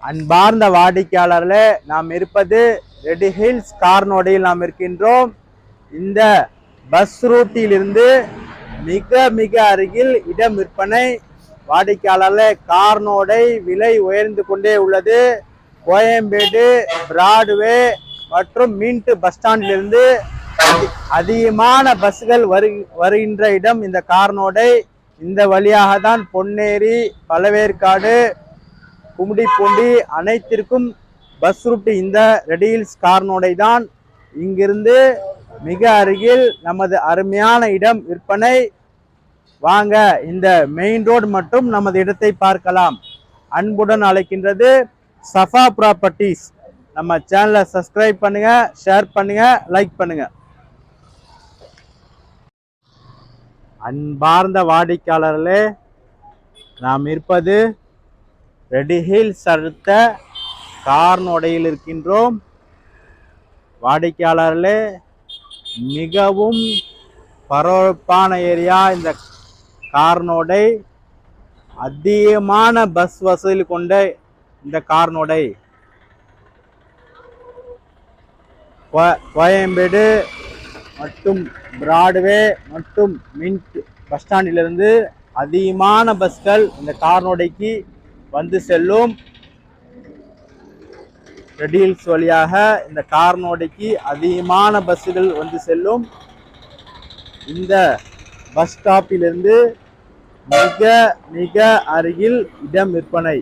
அன்பார்ந்த வாடிக்கையாளர்களே நாம் இருப்பது ரெடி ஹில்ஸ் கார்னோடையில் நாம் இருக்கின்றோம். இந்த பஸ் ரூட்டிலிருந்து மிக மிக அருகில் இடம் விற்பனை. வாடிக்கையாளர்களே கார்னோடை விலை உயர்ந்து கொண்டே உள்ளது. கோயம்பேடு பிராட்வே மற்றும் மீன்ட்டு பஸ் ஸ்டாண்டிலிருந்து அதி- அதிகமான பஸ்கள் வரு வருகின்ற இடம் இந்த கார்னோடை இந்த வழியாக தான் பொன்னேரி பழவேற்காடு கும்மிடிப்பூண்டி அனைத்திற்கும் பஸ் ரூட் இந்த ரெடியில்ஸ் கார்னோடை தான் இங்கிருந்து மிக அருகில் நமது அருமையான இடம் விற்பனை. வாங்க இந்த மெயின் ரோடு மற்றும் நமது இடத்தை பார்க்கலாம். அன்புடன் அழைக்கின்றது சஃபா ப்ராப்பர்ட்டிஸ் நம்ம சேனலை சப்ஸ்கிரைப் பண்ணுங்க ஷேர் பண்ணுங்க லைக் பண்ணுங்க. அன்பார்ந்த வாடிக்கையாளர்களே நாம் இருப்பது ரெடி ஹில்ஸ் அடுத்த கார்னோடையில் இருக்கின்றோம். வாடிக்கையாளர்களே மிகவும் பரபரப்பான ஏரியா இந்த கார்னோடை அதிகமான பஸ் வசதியில் கொண்ட இந்த கார்னோடை கோ- கோயம்பேடு மற்றும் பிராட்வே மற்றும் மின்ட் பஸ் ஸ்டாண்டிலிருந்து அதிகமான பஸ்கள் இந்த கார்னோடைக்கு வந்து செல்லும். ரெடில்ஸ் வழியாக இந்த கார்னோடைக்கு அதிகமான பஸ்ஸுகள் வந்து செல்லும். இந்த பஸ் ஸ்டாப்பிலிருந்து மிக மிக அருகில் இடம் விற்பனை.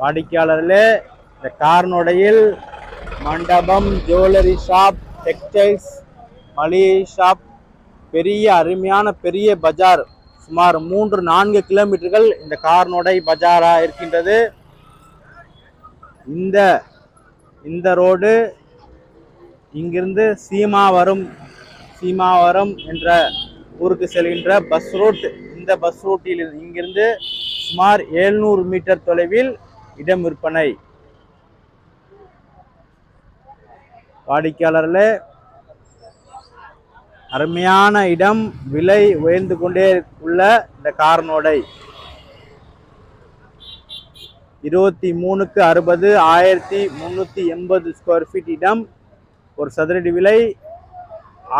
வாடிக்கையாளர்களே இந்த கார்னோடையில் மண்டபம் ஜுவல்லரி ஷாப் டெக்ஸ்டைல்ஸ் மளிகை ஷாப் பெரிய அருமையான பெரிய பஜார். சுமார் மூன்று நான்கு கிலோமீட்டர்கள் இந்த கார்னோடை பஜாராக இருக்கின்றது. இந்த இந்த ரோடு இங்கிருந்து சீமாவரம் சீமாவரம் என்ற ஊருக்கு செல்கின்ற பஸ் ரூட். இந்த பஸ் ரூட்டில் இங்கிருந்து சுமார் 700 மீட்டர் தொலைவில் இடம் விற்பனை. வாடிக்கையாளர்களே அருமையான இடம் விலை உயர்ந்து கொண்டே உள்ள இந்த கார்னோடை இருபத்தி மூணுக்கு அறுபது ஆயிரத்தி முந்நூற்றி எண்பது ஸ்கொயர் ஃபீட் இடம். ஒரு சதுரடி விலை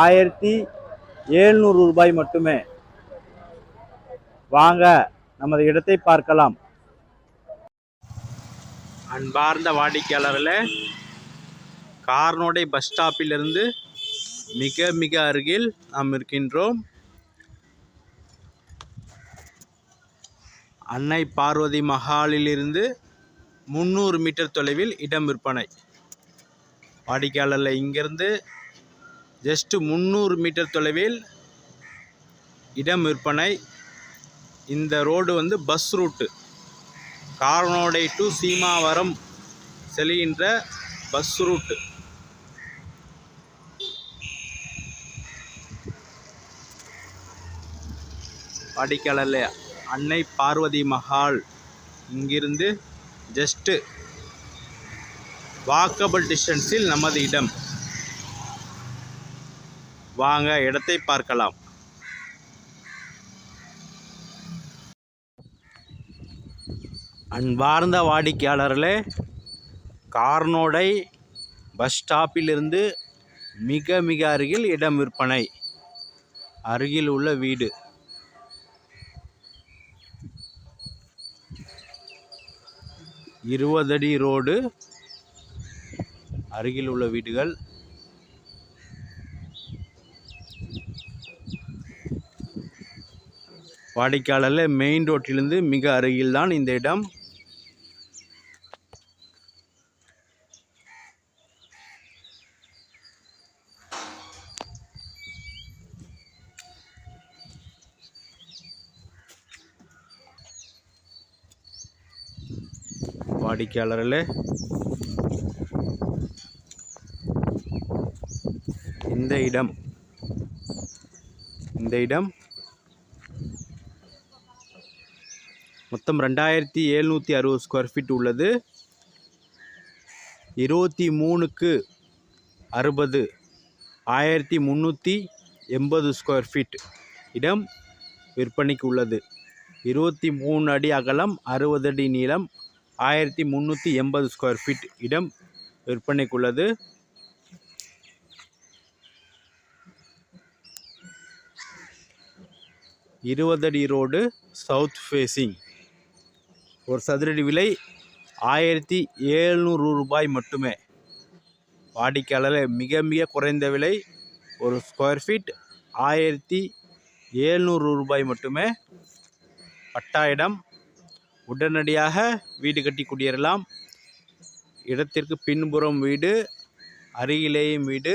ஆயிரத்தி எழுநூறு ரூபாய் மட்டுமே. வாங்க நமது இடத்தை பார்க்கலாம். அன்பார்ந்த வாடிக்கையாளர்களே கார்னோடை பஸ் ஸ்டாப்பிலிருந்து மிக மிக அருகில் நாம் இருக்கின்றோம். அன்னை பார்வதி மஹாலிலிருந்து முந்நூறு மீட்டர் தொலைவில் இடம் விற்பனை. வாடிக்கையாளரில் இங்கிருந்து ஜஸ்ட் முந்நூறு மீட்டர் தொலைவில் இடம் விற்பனை. இந்த ரோடு வந்து bus route Karanodai to Seemavaram செல்கின்ற பஸ் ரூட்டு வாடிக்கையாளர்ல அன்னை பார்வதி மஹால் இங்கிருந்து ஜஸ்ட்டு வாக்கபிள் டிஸ்டன்ஸில் நமது இடம். வாங்க இடத்தை பார்க்கலாம். அன்பார்ந்த வாடிக்கையாளர்களே கார்னோடை பஸ் ஸ்டாப்பிலிருந்து மிக மிக அருகில் இடம் விற்பனை. அருகில் உள்ள வீடு. இருபது அடி ரோடு. அருகில் உள்ள வீடுகள் வாடிக்கையாளரில் மெயின் ரோட்டிலிருந்து மிக அருகில்தான் இந்த இடம். வாடிக்கையாளர்களே. இந்த இடம். இந்த இடம் மொத்தம் ரெண்டாயிரத்தி எழுநூற்றி அறுபது ஸ்கொயர் ஃபீட் உள்ளது. இருபத்தி மூணுக்கு அறுபது ஆயிரத்தி முந்நூற்றி எண்பது ஸ்கொயர் ஃபீட் இடம் விற்பனைக்கு உள்ளது. இருபத்தி மூணு அடி அகலம் அறுபது அடி நீளம் ஆயிரத்தி முந்நூற்றி எண்பது ஸ்கொயர் ஃபீட் இடம் விற்பனைக்குள்ளது. இருபதடி ரோடு சவுத் ஃபேஸிங் ஒரு சதுரடி விலை ஆயிரத்தி ஏழ்நூறு ரூபாய் மட்டுமே. வாடிக்கையாளர் மிக மிக குறைந்த விலை ஒரு ஸ்கொயர் ஃபீட் ஆயிரத்தி ஏழ்நூறு ரூபாய் மட்டுமே. பட்டா இடம் உடனடியாக வீடு கட்டி குடியேறலாம். இடத்திற்கு பின்புறம் வீடு அருகிலேயும் வீடு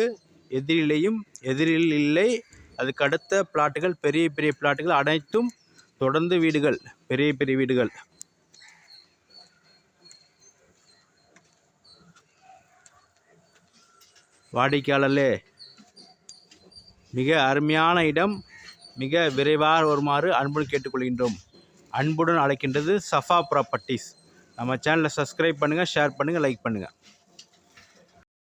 எதிரிலேயும் எதிரில் இல்லை. அதுக்கு அடுத்த பிளாட்டுகள் பெரிய பெரிய பிளாட்டுகள் அனைத்தும் தொடர்ந்து வீடுகள் பெரிய பெரிய வீடுகள். வாடிக்கையாளர்களே மிக அருமையான இடம். மிக விரைவாக வருமாறு அன்புடன் கேட்டுக்கொள்கின்றோம். அன்புடன் அழைக்கின்றது சஃபா ப்ராப்பர்ட்டிஸ். நம்ம சேனலை சப்ஸ்கிரைப் பண்ணுங்கள் ஷேர் பண்ணுங்கள் லைக் பண்ணுங்கள்